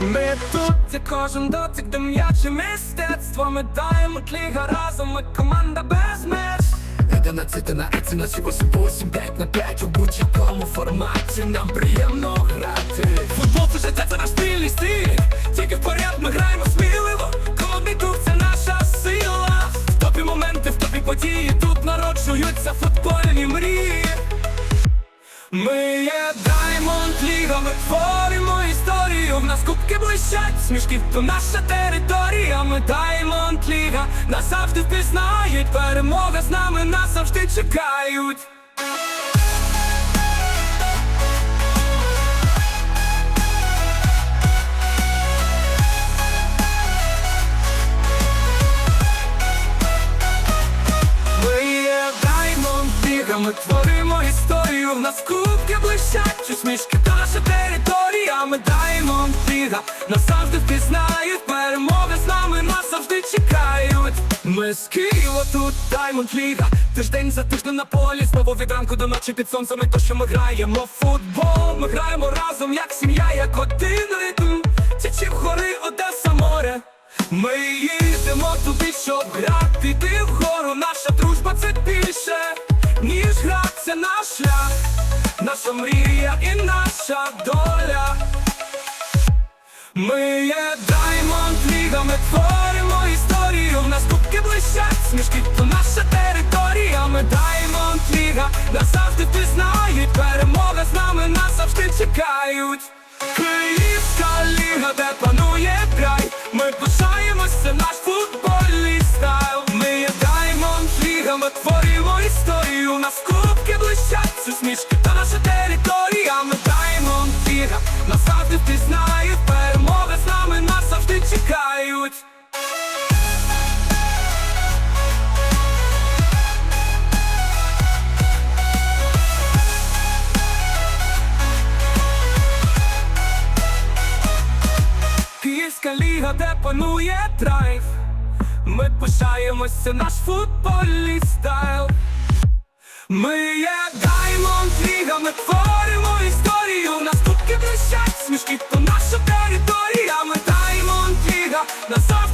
Ми тут, це кожен дотик, де м'яче мистецтво. Ми даємо тліга разом, ми команда без меж. Одинадцяти на це наші 8 5 на 5 у будь-якому форматі. Нам приємно грати. Футбол це життя, це наш спільний стиль. Тільки вперед ми граємо сміливо. Командний дух це наша сила. В топі моменти, в топі події Тут народжуються футбольні мрії. Ми є Diamond Ліга, ми В нас кубки блищать, смішки то наша територія. Diamond Ліга, нас завжди впізнають Перемога з нами, нас завжди чекають. Ми творимо історію. В нас кубки блищать, усмішки та наша територія Ліга, нас завжди впізнають Перемоги з нами, нас завжди чекають. Ми з Києва тут Diamond Ліга Тиждень за тиждень на полі Знову від ранку до ночі під сонцем І то, що ми граємо. В футбол Ми граємо разом, як сім'я, як один ритм. Течі гори, Одеса, море. Ми їдемо туди, щоб грати Ти вгору, наша дружба це більше, ніж гра, це наш шлях, наша мрія і наша доля. Ми є Diamond Ліга, ми творимо історію, в нас кубки блищать, смішки то наша територія, ми Diamond Ліга, нас завжди впізнають, перемога з нами, нас завжди чекають. Київська ліга, де панує край, ми пишаємось, це наш футбольний стайл. Ми є Diamond Ліга, ми творимо історію, у нас кубки блищать, це смішки Київська ліга, де панує драйв. Ми пишаємося, наш футбольний стайл. Ми є Diamond Ліга, ми творимо історію. Нас тут блищать, смішки то